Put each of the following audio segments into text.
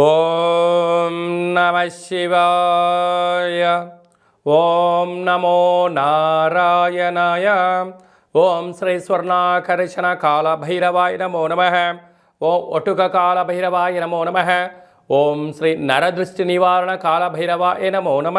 ఓం నమ శివాయ ఓం నమో నారాయణాయ ఓం శ్రీ స్వర్ణాకర్షణ కాల భైరవాయ నమో నమ ఓం ఒటుక కాల భైరవాయ నమో నమ ఓం శ్రీ నరదృష్టి నివారణ కాల భైరవాయ నమో నమ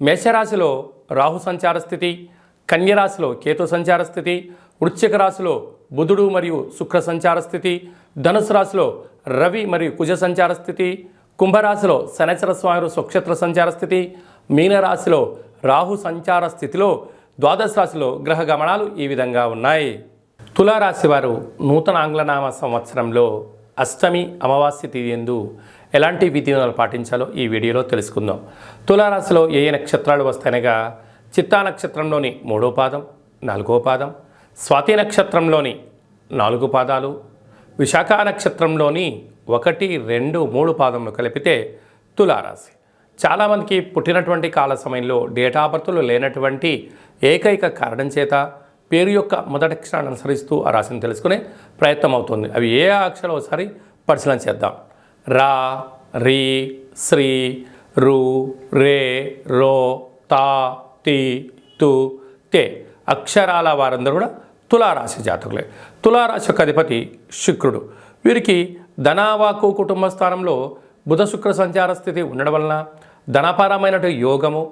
మేషరాశిలో రాహు సంచార స్థితి కన్యరాశిలో కేతు సంచార స్థితి వృశ్చిక రాశిలో బుధుడు మరియు శుక్ర సంచార స్థితి ధనుసు రాశిలో రవి మరియు కుజ సంచార స్థితి కుంభరాశిలో శనచర స్వామి స్వక్షేత్ర సంచార స్థితి మీనరాశిలో రాహు సంచార స్థితిలో ద్వాదశ రాశిలో గ్రహ గమనాలు ఈ విధంగా ఉన్నాయి. తులారాశి వారు నూతన ఆంగ్లనామ సంవత్సరంలో అష్టమి అమావాస్య తిథి ఎందు ఎలాంటి విధానాలు పాటించాలో ఈ వీడియోలో తెలుసుకుందాం. తులారాశిలో ఏ ఏ నక్షత్రాలు వస్తాయనగా చిత్తా నక్షత్రంలోని మూడో పాదం నాలుగో పాదం స్వాతి నక్షత్రంలోని నాలుగు పాదాలు విశాఖ నక్షత్రంలోని ఒకటి రెండు మూడు పాదములు కలిపితే తులారాశి. చాలామందికి పుట్టినటువంటి కాల సమయంలో డేటా బర్త్లు లేనటువంటి ఏకైక కారణం చేత పేరు యొక్క మొదటి అక్షరాన్ని అనుసరిస్తూ ఆ రాశిని తెలుసుకునే ప్రయత్నం అవుతుంది. అవి ఏ అక్షరం ఒకసారి పరిశీలన చేద్దాం. రా రీ శ్రీ రు రే రో తా తి తు తే. అక్షరాల వారందరూ కూడా తులారాశి జాతకులే. తులారాశి యొక్క అధిపతి శుక్రుడు. వీరికి ధనావాకు కుటుంబ స్థానంలో బుధ శుక్ర సంచార స్థితి ఉండడం వలన ధనపరమైనటువంటి యోగము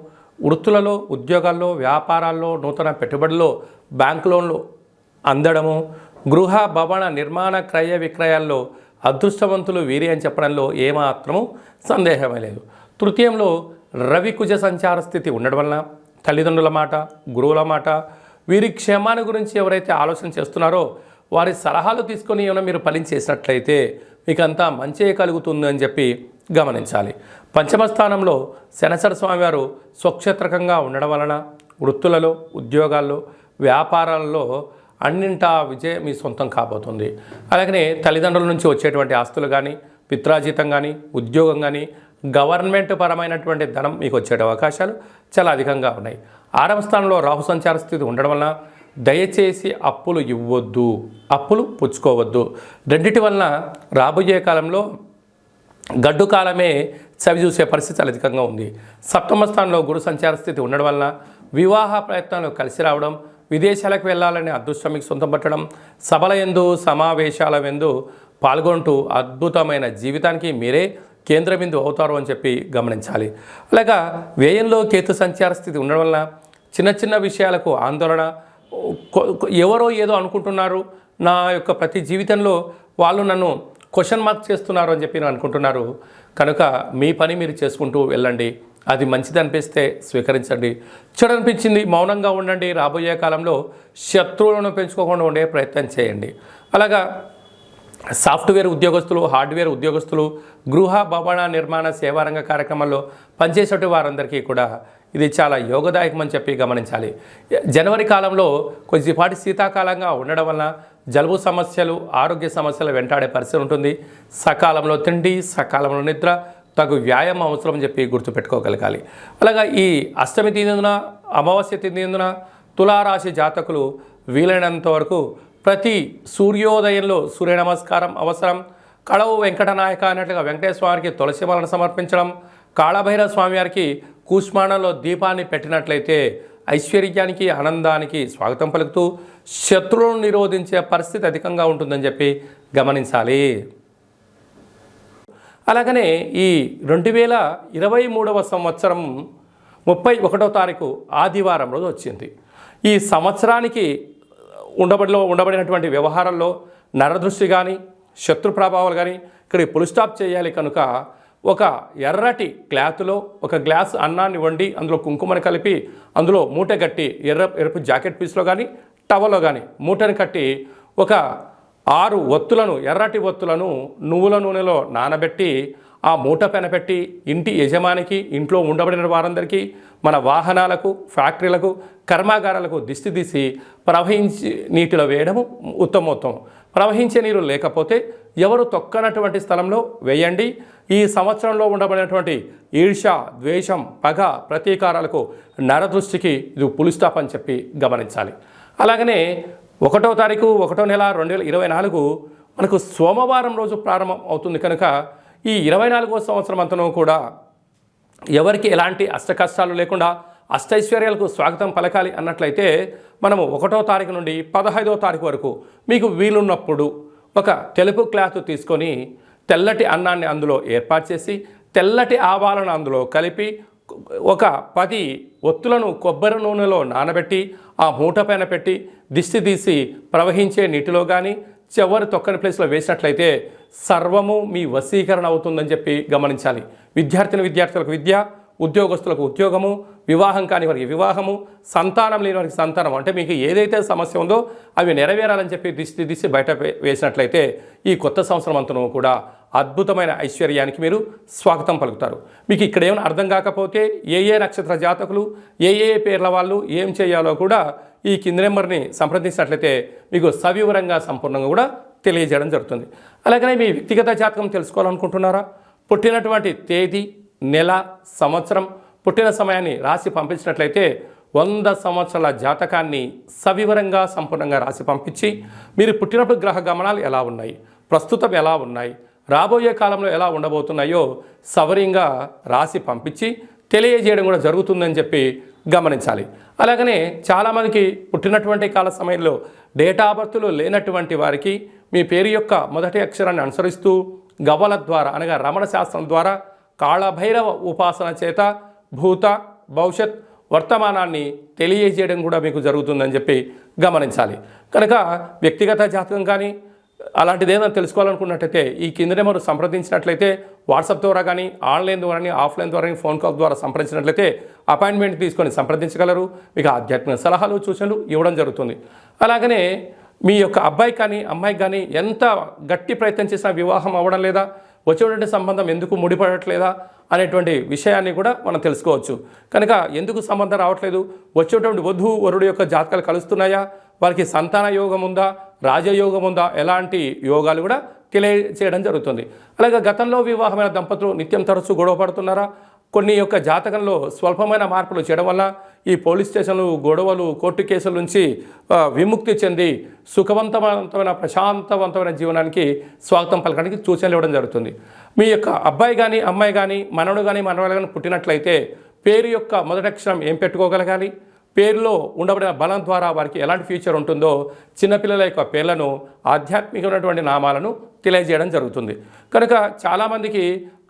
వృత్తులలో ఉద్యోగాల్లో వ్యాపారాల్లో నూతన పెట్టుబడుల్లో బ్యాంక్ లోన్లు అందడము గృహ భవన నిర్మాణ క్రయ విక్రయాల్లో అదృష్టవంతులు వీరి అని చెప్పడంలో ఏమాత్రము సందేహమే లేదు. తృతీయంలో రవి కుజ సంచార స్థితి ఉండడం వలన తల్లిదండ్రుల మాట గురువుల మాట వీరి క్షేమాన్ని గురించి ఎవరైతే ఆలోచన చేస్తున్నారో వారి సలహాలు తీసుకొని ఏమైనా మీరు పని చేసినట్లయితే మీకు అంతా మంచి కలుగుతుంది అని చెప్పి గమనించాలి. పంచమ స్థానంలో శనసర స్వామివారు స్వక్షేత్రకంగా ఉండడం వలన వృత్తులలో ఉద్యోగాల్లో వ్యాపారాలలో అన్నింటా విజయం మీ సొంతం కాబోతుంది. అలాగనే తల్లిదండ్రుల నుంచి వచ్చేటువంటి ఆస్తులు కానీ పిత్రాజీతం కానీ ఉద్యోగం కానీ గవర్నమెంట్ పరమైనటువంటి ధనం మీకు వచ్చే అవకాశాలు చాలా అధికంగా ఉన్నాయి. ఆరవ స్థానంలో రాహు సంచార స్థితి ఉండడం వలన దయచేసి అప్పులు ఇవ్వద్దు. అప్పులు పుచ్చుకోవద్దు. రెండిటి వలన రాబోయే కాలంలో గడ్డు కాలమే చవి చూసే పరిస్థితి చాలా అధికంగా ఉంది. సప్తమ స్థానంలో గురు సంచార స్థితి ఉండడం వలన వివాహ ప్రయత్నాలు కలిసి రావడం విదేశాలకు వెళ్ళాలనే అదృష్టం మీకు సొంతం పట్టడం సభల ఎందు సమావేశాల ఎందు పాల్గొంటూ అద్భుతమైన జీవితానికి మీరే కేంద్రబిందు అవుతారు అని చెప్పి గమనించాలి. అలాగా వ్యయంలో కేతు సంచార స్థితి ఉండడం వలన చిన్న చిన్న విషయాలకు ఆందోళన ఎవరో ఏదో అనుకుంటున్నారు నా యొక్క ప్రతి జీవితంలో వాళ్ళు నన్ను క్వశ్చన్ మార్క్ చేస్తున్నారు అని చెప్పి నేను అనుకుంటున్నారు. కనుక మీ పని మీరు చేసుకుంటూ వెళ్ళండి. అది మంచిది అనిపిస్తే స్వీకరించండి. చెడు అనిపించింది మౌనంగా ఉండండి. రాబోయే కాలంలో శత్రువులను పెంచుకోకుండా ఉండే ప్రయత్నం చేయండి. అలాగా సాఫ్ట్వేర్ ఉద్యోగస్తులు హార్డ్వేర్ ఉద్యోగస్తులు గృహ భవన నిర్మాణ సేవారంగ కార్యక్రమాల్లో పనిచేసేటి వారందరికీ కూడా ఇది చాలా యోగదాయకమని చెప్పి గమనించాలి. జనవరి కాలంలో కొద్దిపాటి శీతాకాలంగా ఉండడం వలన జలుబు సమస్యలు ఆరోగ్య సమస్యలు వెంటాడే పరిస్థితి ఉంటుంది. సకాలంలో తిండి సకాలంలో నిద్ర తగు వ్యాయామం అవసరం అని చెప్పి గుర్తుపెట్టుకోగలగాలి. అలాగా ఈ అష్టమి తిందున అమావాస్య తిందున తులారాశి జాతకులు వీలైనంత వరకు ప్రతి సూర్యోదయంలో సూర్య నమస్కారం అవసరం. కళవు వెంకటనాయక అన్నట్లుగా వెంకటేశ్వర స్వామికి తులసి సమర్పించడం. కాళభైరవ స్వామివారికి కూష్మాణంలో దీపాన్ని పెట్టినట్లయితే ఐశ్వర్యానికి ఆనందానికి స్వాగతం పలుకుతూ శత్రువులను నిరోధించే పరిస్థితి అధికంగా ఉంటుందని చెప్పి గమనించాలి. అలాగనే ఈ రెండు వేల ఇరవై మూడవ సంవత్సరం ముప్పై ఒకటో తారీఖు ఆదివారం రోజు వచ్చింది. ఈ సంవత్సరానికి ఉండబడిలో ఉండబడినటువంటి వ్యవహారాల్లో నరదృష్టి కానీ శత్రు ప్రభావాలు కానీ ఇక్కడ పుల్ స్టాప్ చేయాలి కనుక ఒక ఎర్రటి క్లాత్లో ఒక గ్లాస్ అన్నాన్ని వండి అందులో కుంకుమని కలిపి అందులో మూట కట్టి ఎర్ర ఎరుపు జాకెట్ పీస్లో కానీ టవల్లో కానీ మూటను కట్టి ఒక ఆరు ఒత్తులను ఎర్రటి ఒత్తులను నువ్వుల నూనెలో నానబెట్టి ఆ మూట పెనపెట్టి ఇంటి యజమానికి ఇంట్లో ఉండబడిన వారందరికీ మన వాహనాలకు ఫ్యాక్టరీలకు కర్మాగారాలకు దిష్టి తీసి ప్రవహించి నీటిలో వేయడము ఉత్తమోత్తమం. ప్రవహించే నీరు లేకపోతే ఎవరు తొక్కనటువంటి స్థలంలో వేయండి. ఈ సంవత్సరంలో ఉండబడినటువంటి ఈర్ష ద్వేషం పగ ప్రతీకారాలకు నరదృష్టికి ఇది పులిస్టాప్ అని చెప్పి గమనించాలి. అలాగనే ఒకటో తారీఖు ఒకటో నెల రెండు వేల ఇరవై నాలుగు మనకు సోమవారం రోజు ప్రారంభం అవుతుంది కనుక ఈ ఇరవై నాలుగో సంవత్సరం అంతను కూడా ఎవరికి ఎలాంటి అష్ట కష్టాలు లేకుండా అష్టైశ్వర్యాలకు స్వాగతం పలకాలి అన్నట్లయితే మనము ఒకటో తారీఖు నుండి పదహైదో తారీఖు వరకు మీకు వీలున్నప్పుడు ఒక తెలుపు క్లాత్ తీసుకొని తెల్లటి అన్నాన్ని అందులో ఏర్పాటు చేసి తెల్లటి ఆవాలను అందులో కలిపి ఒక పది ఒత్తులను కొబ్బరి నూనెలో నానబెట్టి ఆ మూట పైన పెట్టి దిష్టి తీసి ప్రవహించే నీటిలో కానీ చివరి తొక్కని ప్లేస్లో వేసినట్లయితే సర్వము మీ వశీకరణ అవుతుందని చెప్పి గమనించాలి. విద్యార్థిని విద్యార్థులకు విద్య ఉద్యోగస్తులకు ఉద్యోగము వివాహం కాని వారికి వివాహము సంతానం లేని వారికి సంతానం అంటే మీకు ఏదైతే సమస్య ఉందో అవి నెరవేరాలని చెప్పి దిష్టి దిశ బయట వేసినట్లయితే ఈ కొత్త సంవత్సరం అంతను కూడా అద్భుతమైన ఐశ్వర్యానికి మీరు స్వాగతం పలుకుతారు. మీకు ఇక్కడ ఏమైనా అర్థం కాకపోతే ఏ ఏ నక్షత్ర జాతకులు ఏ ఏ పేర్ల వాళ్ళు ఏం చేయాలో కూడా ఈ కింది నెంబర్ని సంప్రదించినట్లయితే మీకు సవివరంగా సంపూర్ణంగా కూడా తెలియజేయడం జరుగుతుంది. అలాగనే మీ వ్యక్తిగత జాతకం తెలుసుకోవాలనుకుంటున్నారా? పుట్టినటువంటి తేదీ నెల సంవత్సరం పుట్టిన సమయాన్ని రాసి పంపించినట్లయితే వంద సంవత్సరాల జాతకాన్ని సవివరంగా సంపూర్ణంగా రాసి పంపించి మీరు పుట్టినప్పుడు గ్రహ గమనాలు ఎలా ఉన్నాయి? ప్రస్తుతం ఎలా ఉన్నాయి? రాబోయే కాలంలో ఎలా ఉండబోతున్నాయో సవరింగా రాసి పంపించి తెలియజేయడం కూడా జరుగుతుందని చెప్పి గమనించాలి. అలాగనే చాలామందికి పుట్టినటువంటి కాల సమయంలో డేటా బర్త్లు లేనటువంటి వారికి మీ పేరు యొక్క మొదటి అక్షరాన్ని అనుసరిస్తూ గవల ద్వారా అనగా రమణ శాస్త్రం ద్వారా కాళభైరవ ఉపాసన చేత భూత భవిష్యత్ వర్తమానాన్ని తెలియజేయడం కూడా మీకు జరుగుతుందని చెప్పి గమనించాలి. కనుక వ్యక్తిగత జాతకం కానీ అలాంటిది ఏదైనా తెలుసుకోవాలనుకున్నట్టయితే ఈ కింద నెంబర్ సంప్రదించినట్లయితే వాట్సాప్ ద్వారా కానీ ఆన్లైన్ ద్వారా కానీ ఆఫ్లైన్ ద్వారా కానీ ఫోన్ కాల్ ద్వారా సంప్రదించినట్లయితే అపాయింట్మెంట్ తీసుకొని సంప్రదించగలరు. మీకు ఆధ్యాత్మిక సలహాలు సూచనలు ఇవ్వడం జరుగుతుంది. అలాగనే మీ యొక్క అబ్బాయి కానీ అమ్మాయికి కానీ ఎంత గట్టి ప్రయత్నం చేసినా వివాహం అవ్వడం లేదా వచ్చేటువంటి సంబంధం ఎందుకు ముడిపడట్లేదా అనేటువంటి విషయాన్ని కూడా మనం తెలుసుకోవచ్చు. కనుక ఎందుకు సంబంధం రావట్లేదు? వచ్చేటువంటి వధువు వరుడు యొక్క జాతకాలు కలుస్తున్నాయా? వారికి సంతాన యోగం ఉందా? రాజయోగం ఉందా ఎలాంటి యోగాలు కూడా తెలియచేయడం జరుగుతుంది. అలాగే గతంలో వివాహమైన దంపతులు నిత్యం తరచూ గొడవ పడుతున్నారా? కొన్ని యొక్క జాతకంలో స్వల్పమైన మార్పులు చేయడం వల్ల ఈ పోలీస్ స్టేషన్లు గొడవలు కోర్టు కేసుల నుంచి విముక్తి చెంది సుఖవంతవంతమైన ప్రశాంతవంతమైన జీవనానికి స్వాగతం పలకడానికి సూచనలు ఇవ్వడం జరుగుతుంది. మీ యొక్క అబ్బాయి కానీ అమ్మాయి కానీ మనవడు కానీ మనవడు కానీ పుట్టినట్లయితే పేరు యొక్క మొదటి అక్షరం ఏం పెట్టుకోగలగాలి? పేరులో ఉండబడిన బలం ద్వారా వారికి ఎలాంటి ఫ్యూచర్ ఉంటుందో చిన్నపిల్లల యొక్క పేర్లను ఆధ్యాత్మికమైనటువంటి నామాలను తెలియజేయడం జరుగుతుంది. కనుక చాలామందికి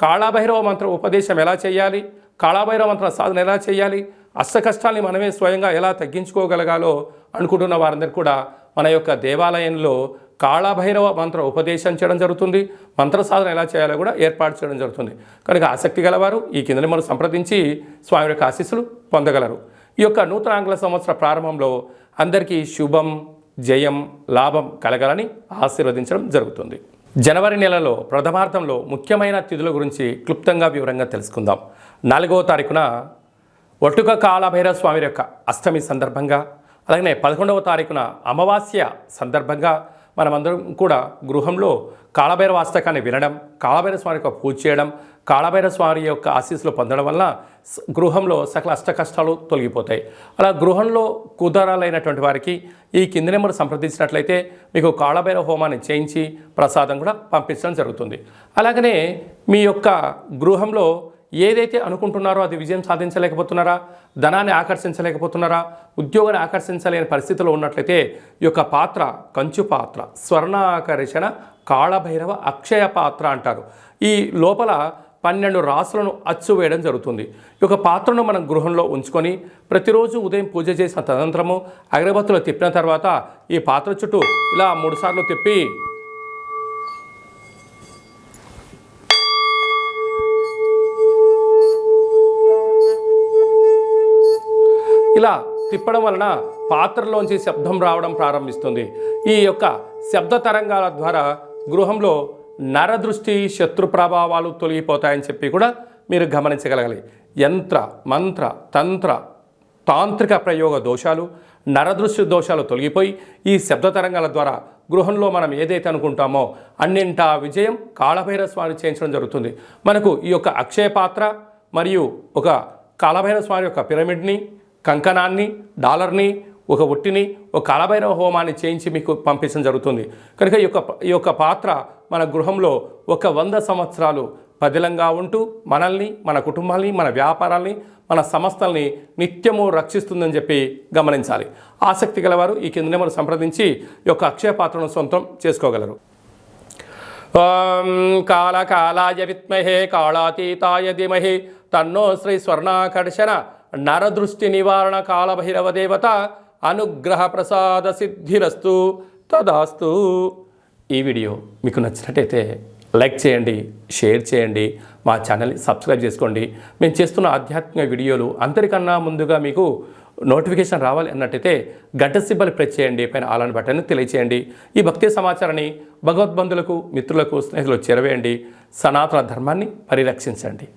కాళాభైరవ మంత్ర ఉపదేశం ఎలా చేయాలి కాళాభైరవ మంత్ర సాధన ఎలా చేయాలి అష్ట కష్టాల్ని మనమే స్వయంగా ఎలా తగ్గించుకోగలగాలో అనుకుంటున్న వారందరూ కూడా మన యొక్క దేవాలయంలో కాళభైరవ మంత్ర ఉపదేశం చేయడం జరుగుతుంది. మంత్ర సాధన ఎలా చేయాలో కూడా ఏర్పాటు చేయడం జరుగుతుంది. కనుక ఆసక్తి గలవారు ఈ కిందని మనం సంప్రదించి స్వామి యొక్క ఆశీస్సులు పొందగలరు. ఈ యొక్క నూతన ఆంగ్ల సంవత్సర ప్రారంభంలో అందరికీ శుభం జయం లాభం కలగాలని ఆశీర్వదించడం జరుగుతుంది. జనవరి నెలలో ప్రథమార్థంలో ముఖ్యమైన తిథుల గురించి క్లుప్తంగా వివరంగా తెలుసుకుందాం. నాలుగవ తారీఖున ఒట్టుక కాలభైరవ స్వామి యొక్క అష్టమి సందర్భంగా అలాగే పదకొండవ తారీఖున అమావాస్య సందర్భంగా మనమందరం కూడా గృహంలో కాళభైరవ అష్టకాన్ని వినడం కాళభైరవ స్వామి యొక్క పూజ చేయడం కాళభైరవ స్వామి యొక్క ఆశీస్సులు పొందడం వల్ల గృహంలో సకల అష్ట కష్టాలు తొలగిపోతాయి. అలా గృహంలో కుదరాలైనటువంటి వారికి ఈ కింది నెంబర్ సంప్రదించినట్లయితే మీకు కాళభైరవ హోమాన్ని చేయించి ప్రసాదం కూడా పంపించడం జరుగుతుంది. అలాగనే మీ యొక్క గృహంలో ఏదైతే అనుకుంటున్నారో అది విజయం సాధించలేకపోతున్నారా ధనాన్ని ఆకర్షించలేకపోతున్నారా ఉద్యోగాన్ని ఆకర్షించలేని పరిస్థితిలో ఉన్నట్లయితే ఈ యొక్క పాత్ర కంచు పాత్ర స్వర్ణాకర్షణ కాళభైరవ అక్షయ పాత్ర అంటారు. ఈ లోపల పన్నెండు రాసులను అచ్చు వేయడం జరుగుతుంది. ఈ యొక్క పాత్రను మనం గృహంలో ఉంచుకొని ప్రతిరోజు ఉదయం పూజ చేసిన తదంతరము అగరబత్తులు తిప్పిన తర్వాత ఈ పాత్ర చుట్టూ ఇలా మూడుసార్లు తిప్పి ఇలా తిప్పడం వలన పాత్రలోంచి శబ్దం రావడం ప్రారంభిస్తుంది. ఈ యొక్క శబ్ద తరంగాల ద్వారా గృహంలో నరదృష్టి శత్రు ప్రభావాలు తొలగిపోతాయని చెప్పి కూడా మీరు గమనించగలగాలి. యంత్ర మంత్ర తంత్ర తాంత్రిక ప్రయోగ దోషాలు నరదృశ్య దోషాలు తొలగిపోయి ఈ శబ్ద తరంగాల ద్వారా గృహంలో మనం ఏదైతే అనుకుంటామో అన్నింటా విజయం కాళభైరవ స్వామి చేయించడం జరుగుతుంది. మనకు ఈ యొక్క అక్షయ పాత్ర మరియు ఒక కాళభైరవ స్వామి యొక్క పిరమిడ్ని కంకణాన్ని డాలర్ని ఒక ఒట్టిని ఒక కాలభైరవ హోమాన్ని చేయించి మీకు పంపించడం జరుగుతుంది. కనుక ఈ యొక్క ఈ యొక్క పాత్ర మన గృహంలో ఒక వంద సంవత్సరాలు పదిలంగా ఉంటూ మనల్ని మన కుటుంబాల్ని మన వ్యాపారాల్ని మన సంస్థల్ని నిత్యము రక్షిస్తుందని చెప్పి గమనించాలి. ఆసక్తి గలవారు ఈ కింద నెంబర్ సంప్రదించి ఈ యొక్క అక్షయ పాత్రను సొంతం చేసుకోగలరు. ఓం కాళకాలాయ విత్మహే కాళాతీతాయ ధీమహి తన్నో శ్రీ స్వర్ణాకర్షణ నరదృష్టి నివారణ కాలభైరవ దేవత అనుగ్రహ ప్రసాద సిద్ధిరస్తు. తదాస్తు. ఈ వీడియో మీకు నచ్చినట్టయితే లైక్ చేయండి షేర్ చేయండి మా ఛానల్ని సబ్స్క్రైబ్ చేసుకోండి. మేము చేస్తున్న ఆధ్యాత్మిక వీడియోలు అందరికన్నా ముందుగా మీకు నోటిఫికేషన్ రావాలి అన్నట్టయితే గంట సిబ్బలు ప్రెస్ చేయండి పైన ఆలని బటన్ తెలియచేయండి. ఈ భక్తి సమాచారాన్ని భగవద్బంధులకు మిత్రులకు స్నేహితులకు చేరవేయండి. సనాతన ధర్మాన్ని పరిరక్షించండి.